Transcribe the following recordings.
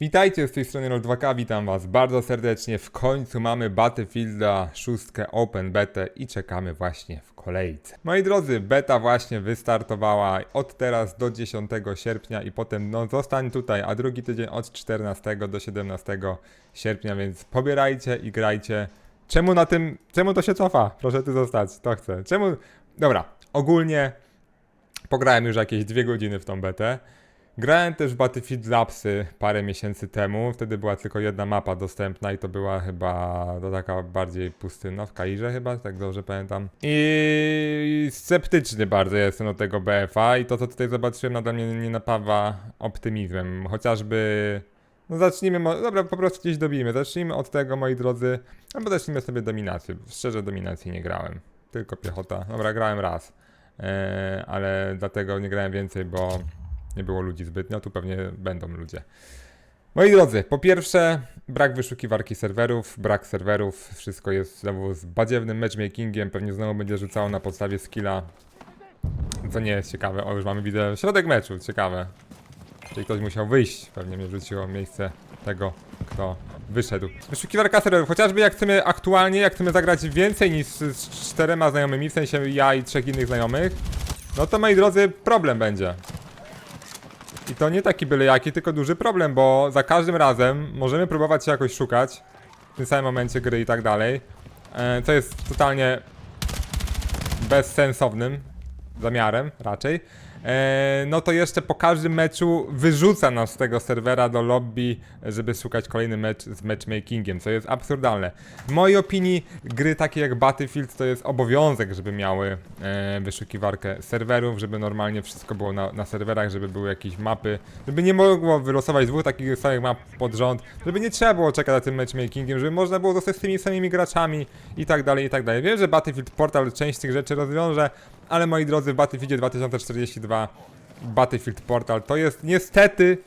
Witajcie z tej strony Roll2K, witam was bardzo serdecznie. W końcu mamy Battlefielda 6 Open Betę i czekamy właśnie w kolejce. Moi drodzy, beta właśnie wystartowała od teraz do 10 sierpnia i potem no zostań tutaj, a drugi tydzień od 14 do 17 sierpnia, więc pobierajcie i grajcie. Czemu na tym, czemu to się cofa? Proszę tu zostać, to chcę. Czemu? Dobra, ogólnie pograłem już jakieś dwie godziny w tą betę. Grałem też w Battlefield Lapsy parę miesięcy temu. Wtedy była tylko jedna mapa dostępna i to była chyba to taka bardziej pustynna w Kairze chyba, tak dobrze pamiętam. I sceptyczny bardzo jestem do tego BFA i to co tutaj zobaczyłem nadal mnie nie napawa optymizmem. Chociażby no zacznijmy, dobra po prostu gdzieś dobijmy. Zacznijmy od tego moi drodzy, albo zacznijmy sobie dominację. Szczerze dominacji nie grałem, tylko piechota. Dobra, grałem raz. Eee, ale dlatego nie grałem więcej, bo nie było ludzi zbytnio, tu pewnie będą ludzie. Moi drodzy, po pierwsze, brak wyszukiwarki serwerów, brak serwerów, wszystko jest znowu z badziewnym matchmakingiem, pewnie znowu będzie rzucało na podstawie skilla, co nie jest ciekawe. O, już mamy, widzę, środek meczu, ciekawe. Czyli ktoś musiał wyjść, pewnie mnie wrzuciło miejsce tego, kto wyszedł. Wyszukiwarka serwerów, chociażby jak chcemy aktualnie, jak chcemy zagrać więcej niż z czterema znajomymi, w sensie ja i trzech innych znajomych, no to moi drodzy, problem będzie. I to nie taki byle jaki, tylko duży problem, bo za każdym razem możemy próbować się jakoś szukać w tym samym momencie gry i tak dalej, e, co jest totalnie bezsensownym zamiarem raczej. E, no to jeszcze po każdym meczu wyrzuca nas z tego serwera do lobby, żeby szukać kolejny mecz z matchmakingiem, co jest absurdalne. W mojej opinii gry takie jak Battlefield to jest obowiązek, żeby miały e, wyszukiwarkę serwerów, żeby normalnie wszystko było na, na serwerach, żeby były jakieś mapy, żeby nie mogło wylosować dwóch takich samych map pod rząd, żeby nie trzeba było czekać za tym matchmakingiem, żeby można było zostać z tymi samymi graczami i tak dalej, i tak dalej. Wiem, że Battlefield Portal część tych rzeczy rozwiąże, ale moi drodzy, w Battlefieldzie 2042 Battlefield Portal to jest niestety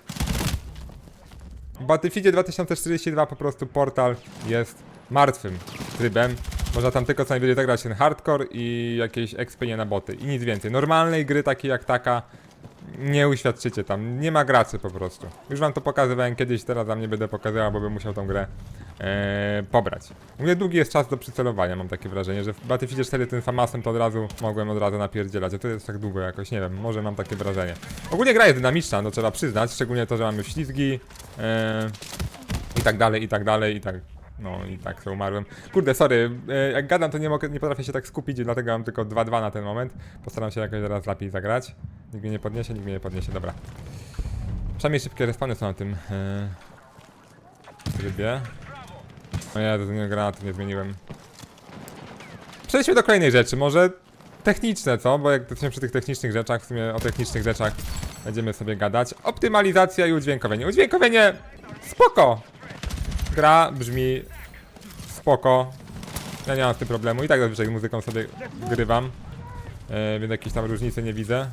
w Battlefieldzie 2042 po prostu portal jest martwym trybem. Można tam tylko co najwyżej zagrać ten hardcore i jakieś expienie na boty i nic więcej. Normalnej gry takiej jak taka nie uświadczycie tam, nie ma graczy po prostu. Już wam to pokazywałem kiedyś, teraz wam nie będę pokazywał, bo bym musiał tą grę e, pobrać. Mnie długi jest czas do przycelowania, mam takie wrażenie, że w Battlefieldzie 4 tym famasem to od razu mogłem od razu napierdzielać, a to jest tak długo jakoś, nie wiem, może mam takie wrażenie. Ogólnie gra jest dynamiczna, no trzeba przyznać, szczególnie to, że mamy ślizgi e, i tak dalej, i tak dalej, i tak no i tak sobie umarłem. Kurde, sorry, e, jak gadam to nie, mogę, nie potrafię się tak skupić, dlatego mam tylko 2-2 na ten moment. Postaram się jakoś teraz lepiej zagrać. Nikt mnie nie podniesie, nikt mnie nie podniesie, dobra. Przynajmniej szybkie respawny są na tym e, trybie. O ja do granatu nie zmieniłem. Przejdźmy do kolejnej rzeczy, może techniczne, co? Bo jak jesteśmy przy tych technicznych rzeczach, w sumie o technicznych rzeczach będziemy sobie gadać. Optymalizacja i udźwiękowienie. Udźwiękowienie spoko! Gra brzmi spoko. Ja nie mam z tym problemu. I tak zazwyczaj muzyką sobie grywam. E, więc jakiejś tam różnicy nie widzę.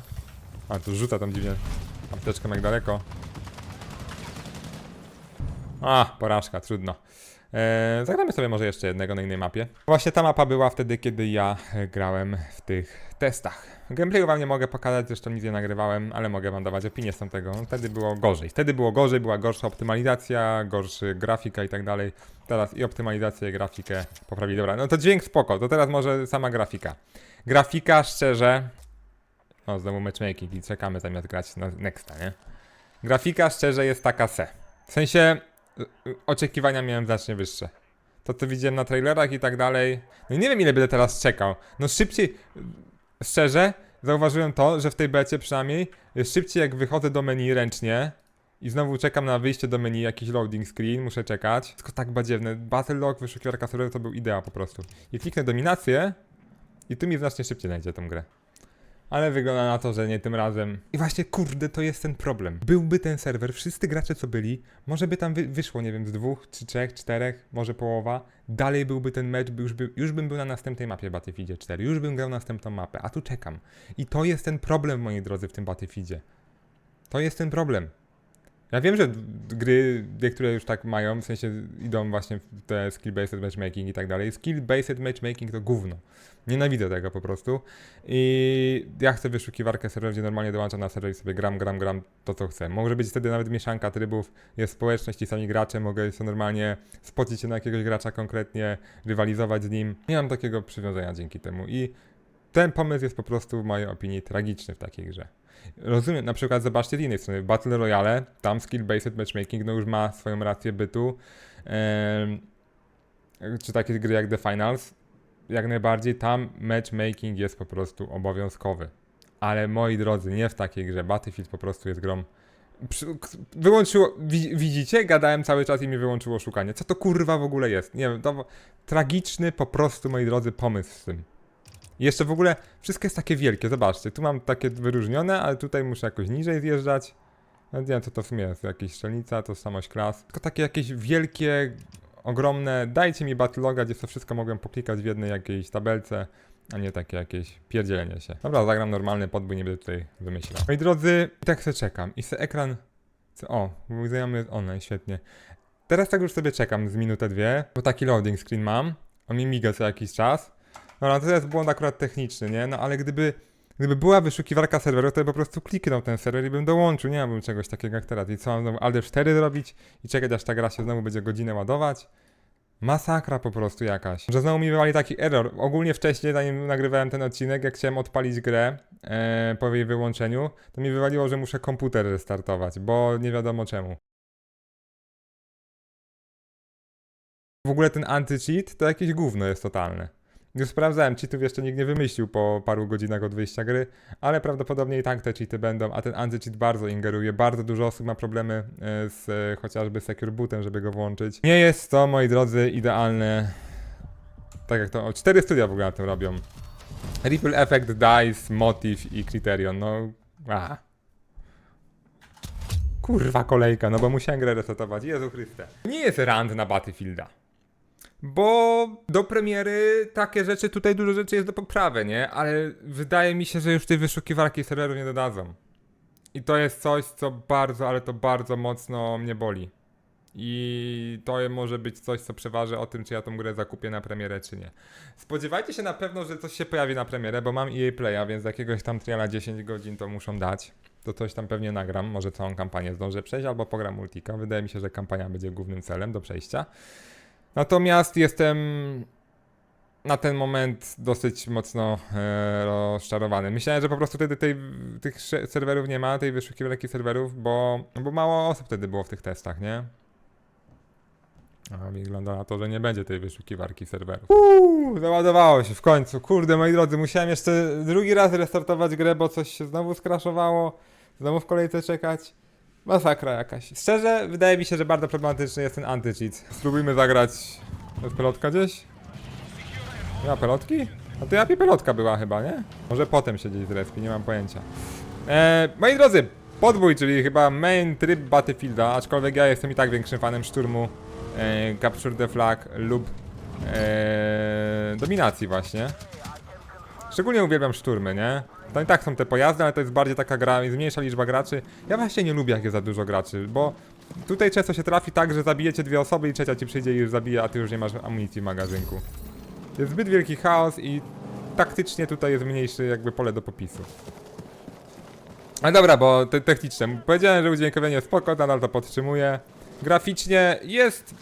A, tu rzuca tam dziwnie apteczkę jak daleko. A, porażka, trudno. E, zagramy sobie może jeszcze jednego na innej mapie. Właśnie ta mapa była wtedy, kiedy ja e, grałem w tych testach. Gameplayu wam nie mogę pokazać, zresztą nic nie nagrywałem, ale mogę wam dawać opinię z tamtego. Wtedy było gorzej. Wtedy było gorzej, była gorsza optymalizacja, gorszy grafika i tak dalej. Teraz i optymalizację, i grafikę poprawili. Dobra, no to dźwięk spoko, to teraz może sama grafika. Grafika, szczerze... O, znowu matchmaking i czekamy zamiast grać na Nexta, nie? Grafika, szczerze, jest taka se. W sensie, oczekiwania miałem znacznie wyższe. To, co widziałem na trailerach i tak dalej. No nie wiem, ile będę teraz czekał. No szybciej, szczerze, zauważyłem to, że w tej becie przynajmniej y, szybciej jak wychodzę do menu ręcznie i znowu czekam na wyjście do menu, jakiś loading screen, muszę czekać. Tylko tak badziewne. Battle log, wyszukiwarka serwerów to był idea po prostu. I kliknę dominację i tu mi znacznie szybciej znajdzie tą grę. Ale wygląda na to, że nie tym razem. I właśnie, kurde, to jest ten problem. Byłby ten serwer, wszyscy gracze co byli, może by tam wy wyszło, nie wiem, z dwóch, czy trzech, czterech, może połowa. Dalej byłby ten mecz, już, by, już bym był na następnej mapie Battlefieldzie 4, już bym grał następną mapę, a tu czekam. I to jest ten problem, moi drodzy, w tym Battlefieldzie. To jest ten problem. Ja wiem, że gry, niektóre już tak mają, w sensie idą właśnie w te skill-based matchmaking i tak dalej. Skill-based matchmaking to gówno. Nienawidzę tego po prostu. I ja chcę wyszukiwarkę serwer, gdzie normalnie dołączam na serwer i sobie gram, gram, gram to co chcę. Może być wtedy nawet mieszanka trybów, jest społeczność, ci sami gracze, mogę sobie normalnie spocić się na jakiegoś gracza konkretnie, rywalizować z nim. Nie mam takiego przywiązania dzięki temu i ten pomysł jest po prostu w mojej opinii tragiczny w takiej grze. Rozumiem, na przykład zobaczcie z innej strony, Battle Royale, tam skill-based matchmaking no już ma swoją rację bytu, czy takie gry jak The Finals, jak najbardziej tam matchmaking jest po prostu obowiązkowy. Ale moi drodzy, nie w takiej grze, Battlefield po prostu jest k- Wyłączyło, wi- widzicie? Gadałem cały czas i mi wyłączyło szukanie. Co to kurwa w ogóle jest? Nie wiem, to tragiczny po prostu, moi drodzy, pomysł z tym. I jeszcze w ogóle wszystko jest takie wielkie, zobaczcie, tu mam takie wyróżnione, ale tutaj muszę jakoś niżej zjeżdżać. No nie wiem, co to w sumie jest, jakieś strzelnica, tożsamość klas. Tylko takie jakieś wielkie, ogromne, dajcie mi battleloga, gdzie to wszystko mogłem poklikać w jednej jakiejś tabelce, a nie takie jakieś pierdzielenie się. Dobra, zagram normalny podbój, nie będę tutaj wymyślał. Moi drodzy, tak sobie czekam. I se ekran... O, znajomy jest online, świetnie. Teraz tak już sobie czekam z minutę, dwie, bo taki loading screen mam. On mi miga co jakiś czas. Dobra, to jest błąd akurat techniczny, nie? No ale gdyby, gdyby była wyszukiwarka serweru, to ja po prostu kliknął ten serwer i bym dołączył. Nie miałbym czegoś takiego jak teraz. I co mam znowu Alt 4 zrobić i czekać aż ta gra się znowu będzie godzinę ładować? Masakra po prostu jakaś. Że znowu mi wywali taki error. Ogólnie wcześniej, zanim nagrywałem ten odcinek, jak chciałem odpalić grę e, po jej wyłączeniu, to mi wywaliło, że muszę komputer restartować, bo nie wiadomo czemu. W ogóle ten anti-cheat to jakieś gówno jest totalne. Już sprawdzałem, cheatów jeszcze nikt nie wymyślił po paru godzinach od wyjścia gry, ale prawdopodobnie i tak te cheaty będą, a ten anti-cheat bardzo ingeruje. Bardzo dużo osób ma problemy e, z e, chociażby Secure Bootem, żeby go włączyć. Nie jest to, moi drodzy, idealne. Tak jak to, o, cztery studia w ogóle na tym robią. Ripple Effect, DICE, Motive i Criterion, no... A. Kurwa kolejka, no bo musiałem grę resetować, Jezu Chryste. Nie jest rand na Battlefielda. Bo do premiery takie rzeczy, tutaj dużo rzeczy jest do poprawy, nie? Ale wydaje mi się, że już tej wyszukiwarki serwerów nie dodadzą. I to jest coś, co bardzo, ale to bardzo mocno mnie boli. I to może być coś, co przeważy o tym, czy ja tą grę zakupię na premierę, czy nie. Spodziewajcie się na pewno, że coś się pojawi na premierę, bo mam EA Playa, więc jakiegoś tam triala 10 godzin to muszą dać. To coś tam pewnie nagram, może całą kampanię zdążę przejść, albo pogram multika. Wydaje mi się, że kampania będzie głównym celem do przejścia. Natomiast jestem na ten moment dosyć mocno e, rozczarowany. Myślałem, że po prostu wtedy tej, tych serwerów nie ma, tej wyszukiwarki serwerów, bo, bo mało osób wtedy było w tych testach, nie? A wygląda na to, że nie będzie tej wyszukiwarki serwerów. Uuu, załadowało się w końcu. Kurde, moi drodzy, musiałem jeszcze drugi raz restartować grę, bo coś się znowu skraszowało. Znowu w kolejce czekać. Masakra jakaś. Szczerze, wydaje mi się, że bardzo problematyczny jest ten anti-cheat. Spróbujmy zagrać. Jest pelotka gdzieś? Nie ma pelotki? A to jaka pelotka była chyba, nie? Może potem się gdzieś zrespi, nie mam pojęcia. Eee, moi drodzy, podbój, czyli chyba main tryb Battlefielda, aczkolwiek ja jestem i tak większym fanem szturmu, e, Capture the Flag lub e, dominacji właśnie. Szczególnie uwielbiam szturmy, nie? To i tak są te pojazdy, ale to jest bardziej taka gra, jest mniejsza liczba graczy. Ja właśnie nie lubię, jak jest za dużo graczy, bo tutaj często się trafi tak, że zabijecie dwie osoby i trzecia ci przyjdzie i już zabije, a ty już nie masz amunicji w magazynku. Jest zbyt wielki chaos i taktycznie tutaj jest mniejszy jakby pole do popisu. Ale dobra, bo te techniczne. Powiedziałem, że udźwiękowienie spoko, nadal to podtrzymuję. Graficznie jest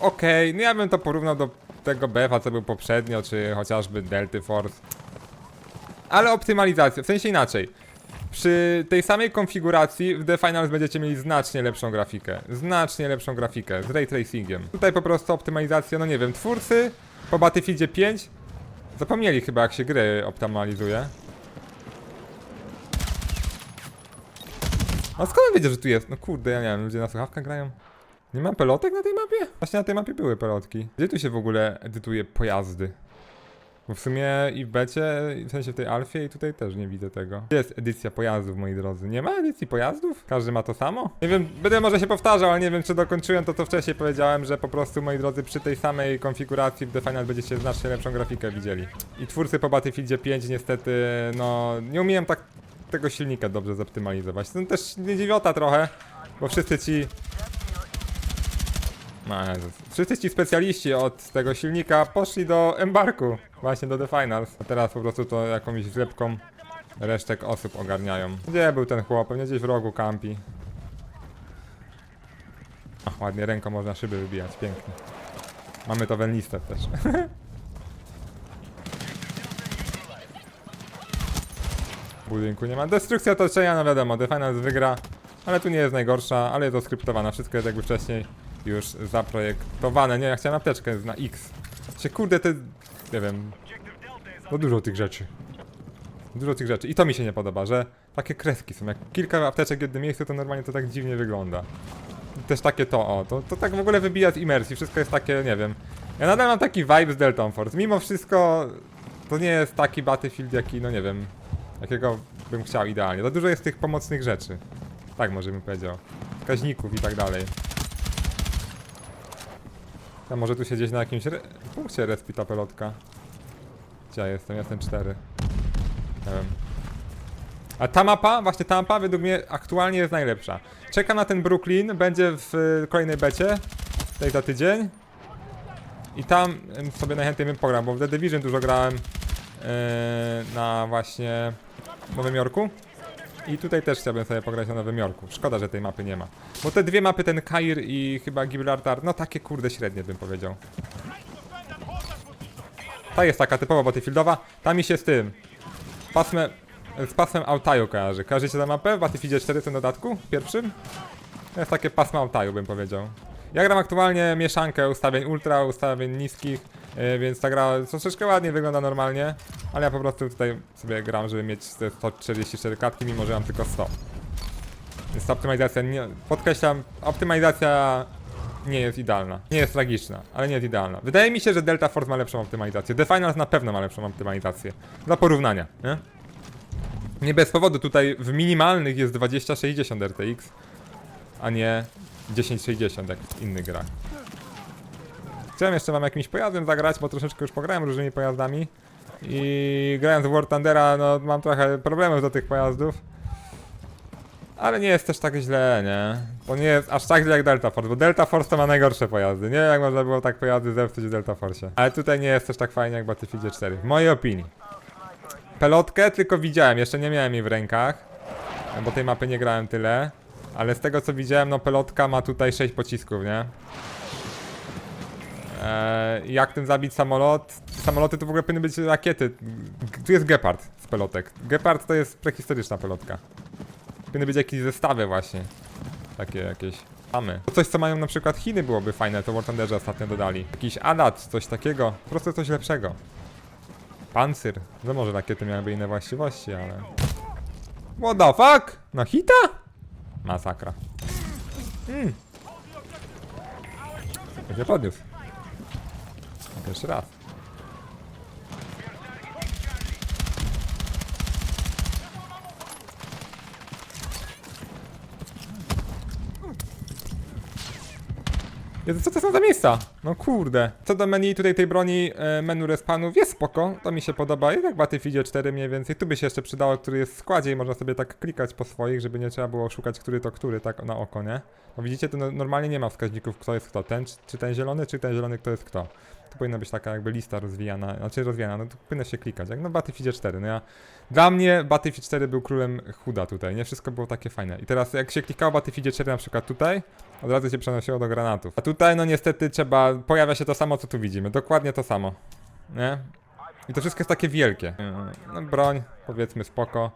ok. No ja bym to porównał do tego BF-a, co był poprzednio, czy chociażby Delty Force. Ale optymalizacja, w sensie inaczej. Przy tej samej konfiguracji w The Finals będziecie mieli znacznie lepszą grafikę. Znacznie lepszą grafikę z ray tracingiem. Tutaj po prostu optymalizacja, no nie wiem, twórcy po Battlefieldzie 5 zapomnieli chyba jak się gry optymalizuje. A skąd wiecie, że tu jest? No kurde, ja nie wiem, ludzie na słuchawkach grają. Nie ma pelotek na tej mapie? Właśnie na tej mapie były pelotki. Gdzie tu się w ogóle edytuje pojazdy? Bo w sumie i w becie, w sensie w tej alfie i tutaj też nie widzę tego. Gdzie jest edycja pojazdów, moi drodzy? Nie ma edycji pojazdów? Każdy ma to samo? Nie wiem, będę może się powtarzał, ale nie wiem czy dokończyłem to, co wcześniej powiedziałem, że po prostu, moi drodzy, przy tej samej konfiguracji w The Final będziecie znacznie lepszą grafikę widzieli. I twórcy po Battlefieldzie 5 niestety, no, nie umiem tak tego silnika dobrze zoptymalizować. To też nie dziwiota trochę, bo wszyscy ci... No. Wszyscy ci specjaliści od tego silnika poszli do embarku, właśnie do The Finals. A teraz po prostu to jakąś zlepką resztek osób ogarniają. Gdzie był ten chłop? Pewnie gdzieś w rogu kampi. Ach, ładnie ręką można szyby wybijać, pięknie. Mamy to wenlistę też. W budynku nie ma. Destrukcja otoczenia, no wiadomo, The Finals wygra, ale tu nie jest najgorsza, ale jest oskryptowana. Wszystko jest jakby wcześniej już zaprojektowane. Nie, ja chciałem apteczkę na X. Się kurde, te... nie wiem... No dużo tych rzeczy. Dużo tych rzeczy. I to mi się nie podoba, że takie kreski są. Jak kilka apteczek w jednym miejscu, to normalnie to tak dziwnie wygląda. I też takie to, o, to, to tak w ogóle wybija z imersji. Wszystko jest takie, nie wiem. Ja nadal mam taki vibe z Delta Force. Mimo wszystko, to nie jest taki Battlefield, jaki, no nie wiem, jakiego bym chciał idealnie. Za dużo jest tych pomocnych rzeczy. Tak może bym powiedział. Wskaźników i tak dalej. Może tu siedzieć na jakimś re punkcie respi ta pelotka. Gdzie ja jestem? Jestem 4. Nie wiem. A ta mapa, właśnie ta mapa według mnie aktualnie jest najlepsza. Czekam na ten Brooklyn, będzie w y, kolejnej becie, tej za tydzień. I tam sobie najchętniej bym pograł, bo w The Division dużo grałem yy, na właśnie Nowym Jorku. I tutaj też chciałbym sobie pograć na Nowym Jorku. Szkoda, że tej mapy nie ma. Bo te dwie mapy, ten Kair i chyba Gibraltar, no takie kurde średnie bym powiedział. Ta jest taka typowo battlefieldowa. Ta mi się z tym. Pasmem, z pasmem Altaju kojarzy. Kojarzycie tę mapę w Battlefieldzie 4 w tym dodatku? Pierwszym? To jest takie pasmo Altaju bym powiedział. Ja gram aktualnie mieszankę ustawień ultra, ustawień niskich, yy, więc ta gra troszeczkę ładnie wygląda normalnie, ale ja po prostu tutaj sobie gram, żeby mieć te 144 katki, mimo że mam tylko 100. Więc ta optymalizacja, nie, podkreślam, optymalizacja nie jest idealna. Nie jest tragiczna, ale nie jest idealna. Wydaje mi się, że Delta Force ma lepszą optymalizację. The Finals na pewno ma lepszą optymalizację. Dla porównania, nie? Nie bez powodu tutaj w minimalnych jest 2060 RTX, a nie 1060 jak w innych grach. Chciałem jeszcze wam jakimś pojazdem zagrać, bo troszeczkę już pograłem różnymi pojazdami. I grając w War Thundera, no mam trochę problemów do tych pojazdów. Ale nie jest też tak źle, nie? To nie jest aż tak źle jak Delta Force, bo Delta Force to ma najgorsze pojazdy. Nie wiem jak można było tak pojazdy zepsuć w Delta Force. Ale tutaj nie jest też tak fajnie jak w Battlefieldzie 4, w mojej opinii. Pelotkę tylko widziałem, jeszcze nie miałem jej w rękach, bo tej mapy nie grałem tyle. Ale z tego co widziałem, no pelotka ma tutaj 6 pocisków, nie? Eee, jak tym zabić samolot? Samoloty to w ogóle powinny być rakiety. Tu jest Gepard z pelotek. Gepard to jest prehistoryczna pelotka. Powinny być jakieś zestawy właśnie. Takie jakieś. Mamy. Coś co mają na przykład Chiny byłoby fajne, to War Thunderze ostatnio dodali. Jakiś Adat, coś takiego. Po prostu coś lepszego. Pancyr. No może rakiety miałyby inne właściwości, ale... What the fuck? Na hita? Masakra. Mm. Jak się podniósł. Jeszcze raz. Jezu, co to są za miejsca? No kurde. Co do menu tutaj tej broni, e, menu respawnów jest spoko, to mi się podoba. Jest jak w Battlefieldzie 4 mniej więcej. Tu by się jeszcze przydało, który jest w składzie i można sobie tak klikać po swoich, żeby nie trzeba było szukać, który to który, tak na oko, nie? Bo widzicie, tu no, normalnie nie ma wskaźników, kto jest kto. Ten, czy ten zielony, czy ten zielony, kto jest kto. Tu powinna być taka jakby lista rozwijana, znaczy rozwijana, no tu powinno się klikać, jak no w Battlefieldzie 4, no ja... Dla mnie Battlefield 4 był królem chuda tutaj, nie? Wszystko było takie fajne. I teraz jak się klikało w Battlefieldzie 4 na przykład tutaj, od razu się przenosiło do granatów. A tutaj no niestety trzeba, pojawia się to samo co tu widzimy, dokładnie to samo, nie? I to wszystko jest takie wielkie. No broń, powiedzmy spoko.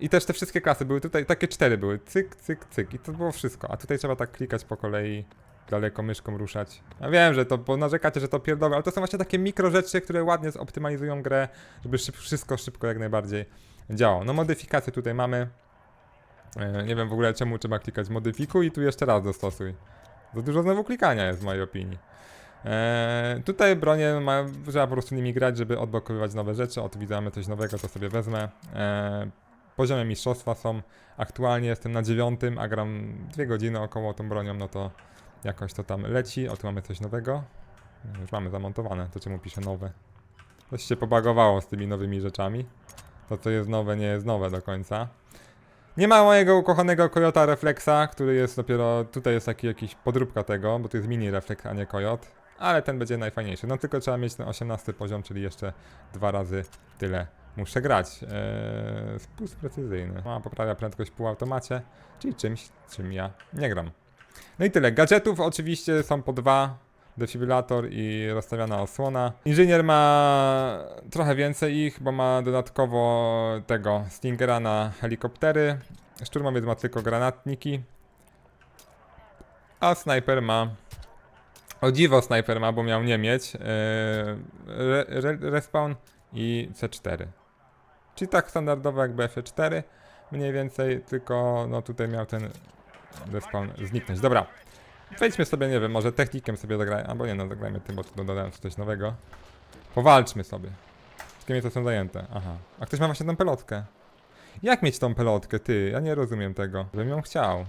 I też te wszystkie klasy były tutaj, takie cztery były, cyk, cyk, cyk i to było wszystko. A tutaj trzeba tak klikać po kolei, daleko myszką ruszać. Ja wiem, że to, bo narzekacie, że to pierdolę, ale to są właśnie takie mikro rzeczy, które ładnie zoptymalizują grę, żeby szyb, wszystko szybko jak najbardziej działało. No modyfikacje tutaj mamy. E, Nie wiem w ogóle czemu trzeba klikać modyfikuj i tu jeszcze raz dostosuj. Za dużo znowu klikania jest w mojej opinii. Eee, tutaj bronie ma, trzeba po prostu nimi grać, żeby odblokowywać nowe rzeczy. Oto widzimy coś nowego, to sobie wezmę. Eee, poziomy mistrzostwa są. Aktualnie jestem na dziewiątym, a gram dwie godziny około tą bronią, no to jakoś to tam leci. O, tu mamy coś nowego. Już mamy zamontowane, to czemu piszę nowe? Coś się pobagowało z tymi nowymi rzeczami. To co jest nowe, nie jest nowe do końca. Nie ma mojego ukochanego Kojota Reflexa, który jest dopiero, tutaj jest taki jakiś podróbka tego, bo to jest mini Reflex, a nie Kojot. Ale ten będzie najfajniejszy. No tylko trzeba mieć ten 18 poziom, czyli jeszcze dwa razy tyle muszę grać. Eee, spust precyzyjny. Ma poprawia prędkość w półautomacie, czyli czymś, czym ja nie gram. No i tyle. Gadżetów oczywiście są po dwa. Defibrylator i rozstawiana osłona. Inżynier ma trochę więcej ich, bo ma dodatkowo tego Stingera na helikoptery. Szturmowiec ma tylko granatniki. A snajper ma. O dziwo snajper ma, bo miał nie mieć. Yy, re, re, respawn i C4. Czyli tak standardowo jak BF4. Mniej więcej, tylko no tutaj miał ten respawn zniknąć. Dobra. Wejdźmy sobie, nie wiem, może technikiem sobie zagrajmy, albo nie, no zagrajmy tym, bo tu dodałem coś nowego. Powalczmy sobie. Kim to są zajęte? Aha. A ktoś ma właśnie tą pelotkę. Jak mieć tą pelotkę, ty? Ja nie rozumiem tego. Bym ją chciał.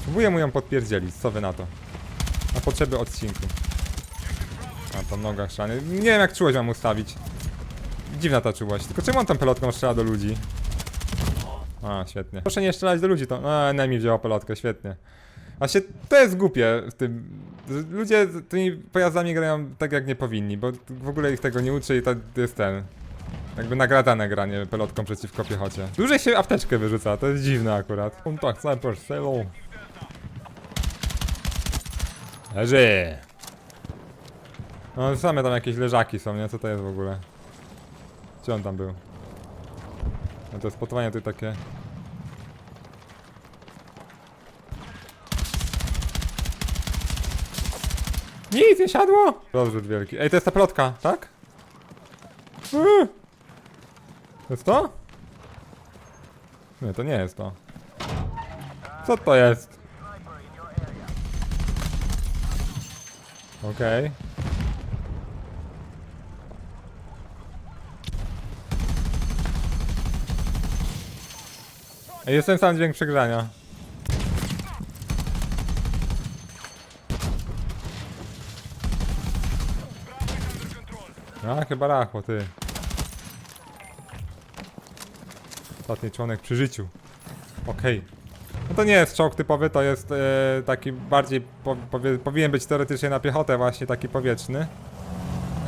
Spróbuję mu ją podpierdzielić, co wy na to? Na potrzeby odcinku. A, to noga szany. Nie wiem jak czułość mam ustawić. Dziwna ta czułość. Tylko czemu on tą pelotką strzela do ludzi? A, świetnie. Proszę nie strzelać do ludzi, to... A, Nemi wzięła pelotkę, świetnie. Właśnie to jest głupie w tym... Ludzie tymi pojazdami grają tak jak nie powinni, bo w ogóle ich tego nie uczy i to jest ten... Jakby nagradane granie pelotką przeciwko piechocie. Dłużej się apteczkę wyrzuca, to jest dziwne akurat. Kontakt, sniper, selo. Leży! No same tam jakieś leżaki są, nie? Co to jest w ogóle? Gdzie on tam był? No to spotowanie tu takie... Nic, nie siadło! Rozrzut wielki. Ej, to jest ta plotka, tak? Eee. To jest to? Nie, to nie jest to. Co to jest? Okej. Ej, Jest ten sam dźwięk przegrzania. A, chyba rachło, ty. Ostatni członek przy życiu. Okej. No to nie jest czołg typowy, to jest e, taki bardziej, po, powie, powinien być teoretycznie na piechotę właśnie, taki powietrzny.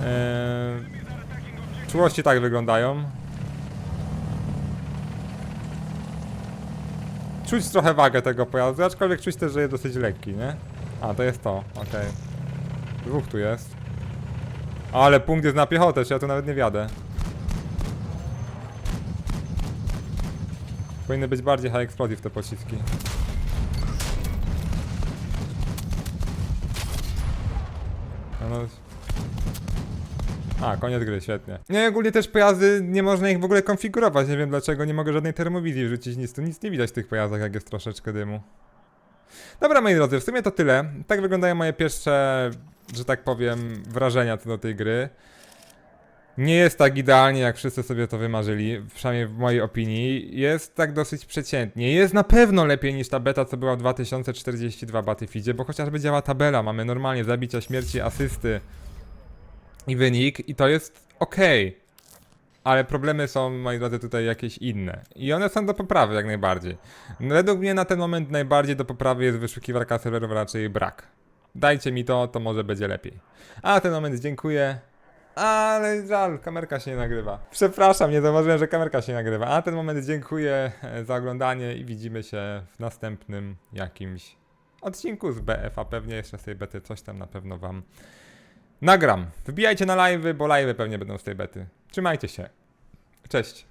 E, czułości tak wyglądają. Czuć trochę wagę tego pojazdu, aczkolwiek czuć też, że jest dosyć lekki, nie? A, to jest to, okej. Dwóch tu jest. Ale punkt jest na piechotę, czy ja tu nawet nie wjadę. Powinny być bardziej high explosive te pociski. No, no. A, koniec gry, świetnie. Nie, ogólnie też pojazdy, nie można ich w ogóle konfigurować, nie wiem dlaczego, nie mogę żadnej termowizji wrzucić, nic tu nic nie widać w tych pojazdach, jak jest troszeczkę dymu. Dobra, moi drodzy, w sumie to tyle. Tak wyglądają moje pierwsze, że tak powiem, wrażenia co do tej gry. Nie jest tak idealnie, jak wszyscy sobie to wymarzyli, przynajmniej w mojej opinii. Jest tak dosyć przeciętnie. Jest na pewno lepiej niż ta beta, co była w 2042 Battlefieldzie, bo chociażby działa tabela, mamy normalnie zabicia, śmierci, asysty i wynik i to jest ok. Ale problemy są, moi drodzy, tutaj jakieś inne. I one są do poprawy jak najbardziej. Według mnie na ten moment najbardziej do poprawy jest wyszukiwarka serwerów, raczej brak. Dajcie mi to, to może będzie lepiej. A na ten moment dziękuję. Ale żal, kamerka się nie nagrywa. Przepraszam, nie zauważyłem, że kamerka się nie nagrywa. A na ten moment dziękuję za oglądanie i widzimy się w następnym jakimś odcinku z BF-a. Pewnie jeszcze z tej bety coś tam na pewno wam nagram. Wbijajcie na live'y, bo live'y pewnie będą z tej bety. Trzymajcie się. Cześć.